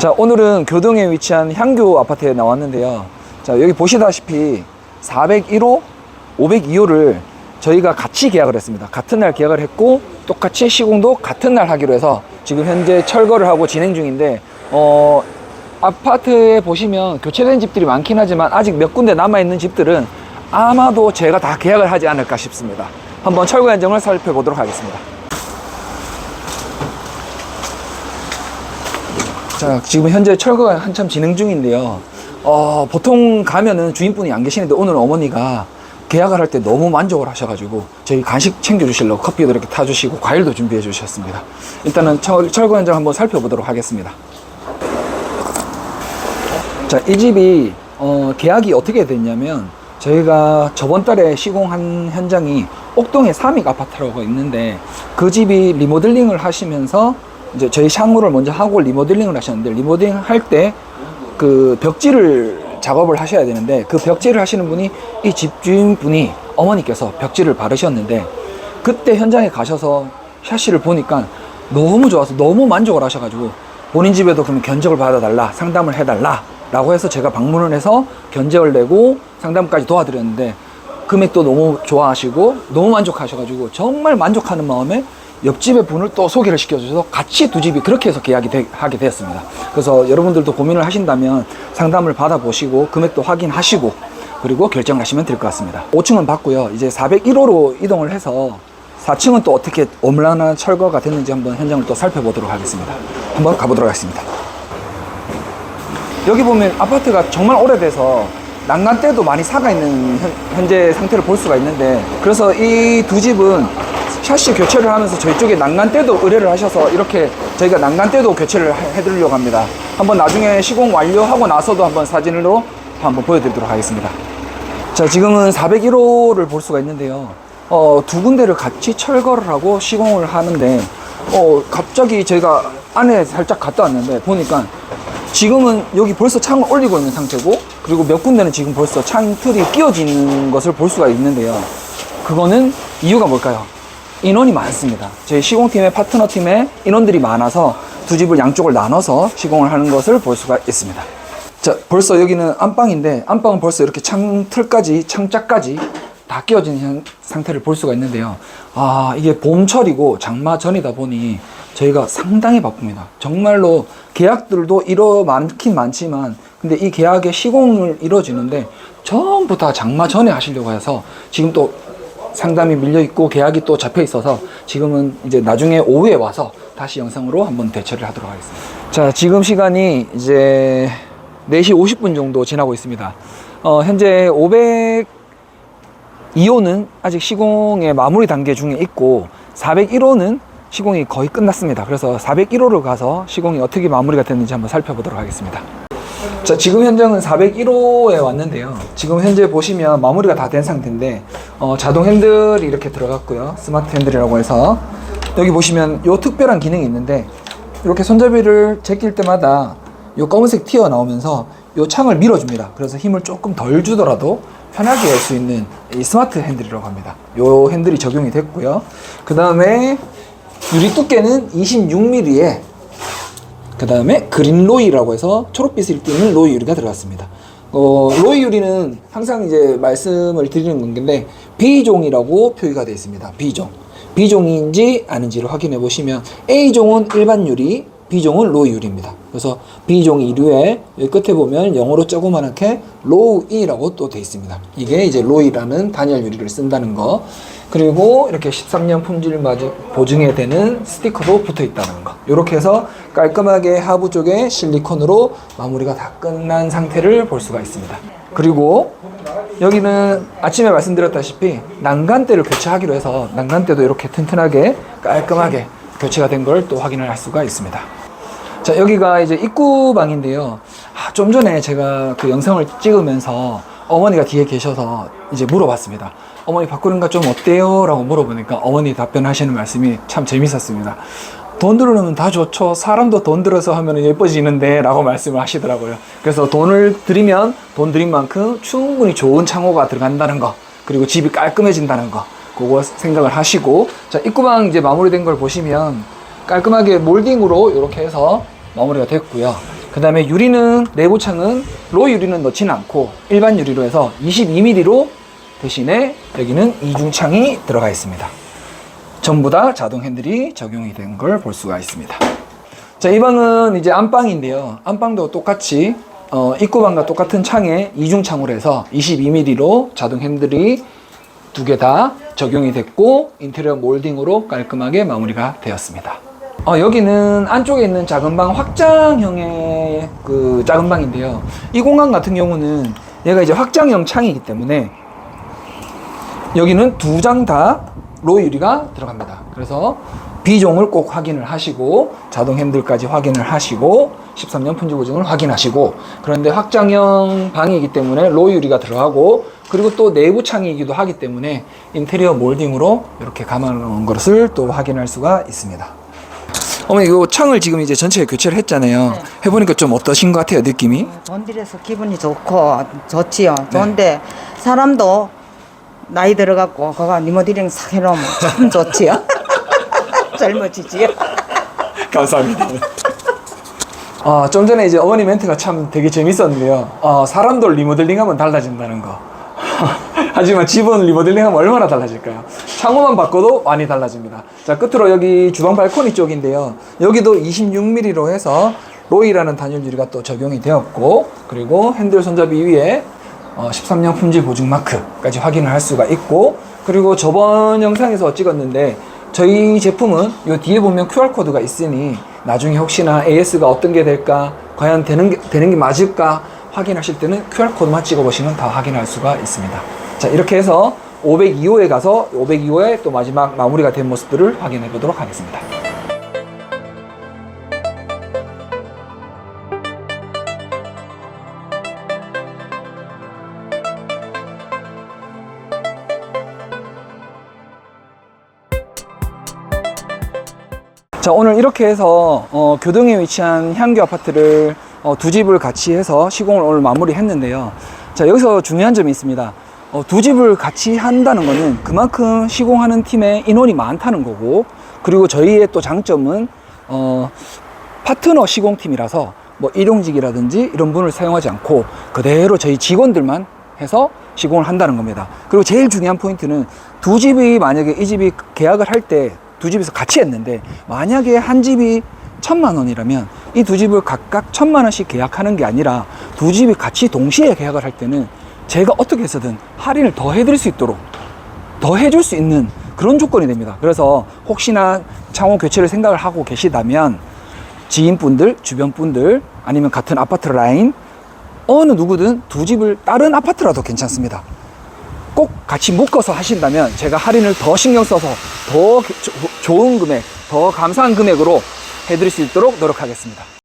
자, 오늘은 교동에 위치한 향교 아파트에 나왔는데요. 자, 여기 보시다시피 401호, 502호를 저희가 같이 계약을 했습니다. 같은 날 계약을 했고, 똑같이 시공도 같은 날 하기로 해서 지금 현재 철거를 하고 진행 중인데, 어, 아파트에 보시면 교체된 집들이 많긴 하지만 아직 몇 군데 남아있는 집들은 아마도 제가 다 계약을 하지 않을까 싶습니다. 한번 철거 현장을 살펴보도록 하겠습니다. 자, 지금 현재 철거가 한참 진행 중인데요. 어, 보통 가면은 주인분이 안 계시는데 오늘 어머니가 계약을 할 때 너무 만족을 하셔가지고 저희 간식 챙겨주시려고 커피도 이렇게 타주시고 과일도 준비해 주셨습니다. 일단은 철, 철거 현장 한번 살펴보도록 하겠습니다. 자, 이 집이 어, 계약이 어떻게 됐냐면 저희가 저번 달에 시공한 현장이 옥동에 삼익 아파트라고 있는데 그 집이 리모델링을 하시면서 이제 저희 샹무를 먼저 하고 리모델링을 하셨는데 리모델링 할 때 그 벽지를 작업을 하셔야 되는데 그 벽지를 하시는 분이 이 집주인 분이 어머니께서 벽지를 바르셨는데 그때 현장에 가셔서 샤시를 보니까 너무 좋아서 너무 만족을 하셔가지고 본인 집에도 그럼 견적을 받아달라 상담을 해달라 라고 해서 제가 방문을 해서 견적을 내고 상담까지 도와드렸는데 금액도 너무 좋아하시고 너무 만족하셔가지고 정말 만족하는 마음에 옆집의 분을 또 소개를 시켜주셔서 같이 두 집이 그렇게 해서 계약이 되, 하게 되었습니다. 그래서 여러분들도 고민을 하신다면 상담을 받아보시고 금액도 확인하시고 그리고 결정하시면 될 것 같습니다. 5층은 받고요. 이제 401호로 이동을 해서 4층은 또 어떻게 얼마나 철거가 됐는지 한번 현장을 또 살펴보도록 하겠습니다. 한번 가보도록 하겠습니다. 여기 보면 아파트가 정말 오래돼서 난간 때도 많이 사가 있는 현, 현재 상태를 볼 수가 있는데 그래서 이 두 집은 샤시 교체를 하면서 저희 쪽에 난간 때도 의뢰를 하셔서 이렇게 저희가 난간 때도 교체를 해- 해드리려고 합니다. 한번 나중에 시공 완료하고 나서도 한번 사진으로 한번 보여드리도록 하겠습니다. 자, 지금은 401호를 볼 수가 있는데요. 어, 두 군데를 같이 철거를 하고 시공을 하는데, 어, 갑자기 저희가 안에 살짝 갔다 왔는데, 보니까 지금은 여기 벌써 창을 올리고 있는 상태고, 그리고 몇 군데는 지금 벌써 창틀이 끼워지는 것을 볼 수가 있는데요. 그거는 이유가 뭘까요? 인원이 많습니다. 저희 시공팀의 파트너팀에 인원들이 많아서 두 집을 양쪽을 나눠서 시공을 하는 것을 볼 수가 있습니다. 자, 벌써 여기는 안방인데 안방은 벌써 이렇게 창틀까지 창자까지 다 끼워진 현- 상태를 볼 수가 있는데요. 아, 이게 봄철이고 장마 전이다 보니 저희가 상당히 바쁩니다. 정말로 계약들도 이뤄 많긴 많지만 근데 이 계약의 시공을 이뤄지는데 전부 다 장마 전에 하시려고 해서 지금 또 상담이 밀려 있고 계약이 또 잡혀 있어서 지금은 이제 나중에 오후에 와서 다시 영상으로 한번 대처를 하도록 하겠습니다. 자, 지금 시간이 이제 4시 50분 정도 지나고 있습니다. 어, 현재 502호는 아직 시공의 마무리 단계 중에 있고 401호는 시공이 거의 끝났습니다. 그래서 401호로 가서 시공이 어떻게 마무리가 됐는지 한번 살펴보도록 하겠습니다. 자, 지금 현장은 401호에 왔는데요. 지금 현재 보시면 마무리가 다 된 상태인데, 어, 자동 핸들이 이렇게 들어갔고요. 스마트 핸들이라고 해서. 여기 보시면 요 특별한 기능이 있는데, 이렇게 손잡이를 제낄 때마다 요 검은색 튀어 나오면서 요 창을 밀어줍니다. 그래서 힘을 조금 덜 주더라도 편하게 열 수 있는 이 스마트 핸들이라고 합니다. 요 핸들이 적용이 됐고요. 그 다음에 유리 두께는 26mm에 그 다음에 그린 로이라고 해서 초록빛을 띠는 로이 유리가 들어갔습니다. 어, 로이 유리는 항상 이제 말씀을 드리는 건데 B종이라고 표기가 되어 있습니다. B종. B종인지 아닌지를 확인해 보시면 A종은 일반 유리, B종은 로이 유리입니다. 그래서 B종 2류에 여기 끝에 보면 영어로 조그맣게 로이라고 또 되어 있습니다. 이게 이제 로이라는 단열 유리를 쓴다는 거. 그리고 이렇게 13년 품질 보증에 되는 스티커도 붙어 있다는 거. 이렇게 해서 깔끔하게 하부 쪽에 실리콘으로 마무리가 다 끝난 상태를 볼 수가 있습니다. 그리고 여기는 아침에 말씀드렸다시피 난간대를 교체하기로 해서 난간대도 이렇게 튼튼하게 깔끔하게 교체가 된 걸 또 확인을 할 수가 있습니다. 자, 여기가 이제 입구방인데요. 아, 좀 전에 제가 그 영상을 찍으면서 어머니가 뒤에 계셔서 이제 물어봤습니다. 어머니 바꾸는 거좀 어때요? 라고 물어보니까 어머니 답변하시는 말씀이 참 재밌었습니다. 돈 들으면 다 좋죠. 사람도 돈 들어서 하면 예뻐지는데 라고 말씀을 하시더라고요. 그래서 돈을 들이면 돈 들인 만큼 충분히 좋은 창호가 들어간다는 거. 그리고 집이 깔끔해진다는 거. 그거 생각을 하시고 자 입구방 이제 마무리된 걸 보시면 깔끔하게 몰딩으로 이렇게 해서 마무리가 됐고요. 그 다음에 유리는 내부 창은 로 유리는 넣지는 않고 일반 유리로 해서 22mm로 대신에 여기는 이중창이 들어가 있습니다. 전부 다 자동 핸들이 적용이 된 걸 볼 수가 있습니다. 자, 이 방은 이제 안방인데요. 안방도 똑같이 어, 입구방과 똑같은 창에 이중창으로 해서 22mm로 자동 핸들이 두 개 다 적용이 됐고 인테리어 몰딩으로 깔끔하게 마무리가 되었습니다. 어, 여기는 안쪽에 있는 작은 방 확장형의 그 작은 방인데요. 이 공간 같은 경우는 얘가 이제 확장형 창이기 때문에 여기는 두 장 다 로 유리가 들어갑니다. 그래서 비종을 꼭 확인을 하시고 자동 핸들까지 확인을 하시고 13년 품질 보증을 확인하시고 그런데 확장형 방이기 때문에 로 유리가 들어가고 그리고 또 내부 창이기도 하기 때문에 인테리어 몰딩으로 이렇게 감아놓은 것을 또 확인할 수가 있습니다. 어머니 이 창을 지금 이제 전체 교체를 했잖아요. 네. 해보니까 좀 어떠신 것 같아요 느낌이? 전딜에서 기분이 좋고 좋지요. 좋은데 사람도 나이 들어갖고 그가 리모델링 싹 해놓으면 참 좋지요. 젊어지지요. 감사합니다. 아, 좀 전에 이제 어머니 멘트가 참 되게 재밌었는데요. 어, 사람도 리모델링하면 달라진다는 거. 하지만 집은 리모델링하면 얼마나 달라질까요? 창호만 바꿔도 많이 달라집니다. 자, 끝으로 여기 주방 발코니 쪽인데요. 여기도 26mm로 해서 로이라는 단열 유리가 또 적용이 되었고, 그리고 핸들 손잡이 위에 어, 13년 품질 보증 마크까지 확인을 할 수가 있고, 그리고 저번 영상에서 찍었는데, 저희 제품은 요 뒤에 보면 QR코드가 있으니 나중에 혹시나 AS가 어떤 게 될까, 과연 되는 게, 되는 게 맞을까 확인하실 때는 QR코드만 찍어보시면 다 확인할 수가 있습니다. 자, 이렇게 해서 502호에 가서 502호의 또 마지막 마무리가 된 모습들을 확인해 보도록 하겠습니다. 자 오늘 이렇게 해서 어, 교동에 위치한 향교 아파트를 어, 두 집을 같이 해서 시공을 오늘 마무리했는데요. 자 여기서 중요한 점이 있습니다. 어, 두 집을 같이 한다는 거는 그만큼 시공하는 팀의 인원이 많다는 거고 그리고 저희의 또 장점은 어, 파트너 시공팀이라서 뭐 일용직이라든지 이런 분을 사용하지 않고 그대로 저희 직원들만 해서 시공을 한다는 겁니다. 그리고 제일 중요한 포인트는 두 집이 만약에 이 집이 계약을 할 때 두 집에서 같이 했는데 만약에 한 집이 천만 원이라면 이 두 집을 각각 천만 원씩 계약하는 게 아니라 두 집이 같이 동시에 계약을 할 때는 제가 어떻게 해서든 할인을 더 해드릴 수 있도록 더 해줄 수 있는 그런 조건이 됩니다. 그래서 혹시나 창호 교체를 생각을 하고 계시다면 지인분들, 주변분들 아니면 같은 아파트 라인 어느 누구든 두 집을 다른 아파트라도 괜찮습니다. 꼭 같이 묶어서 하신다면 제가 할인을 더 신경 써서 더 조- 좋은 금액, 더 감사한 금액으로 해드릴 수 있도록 노력하겠습니다.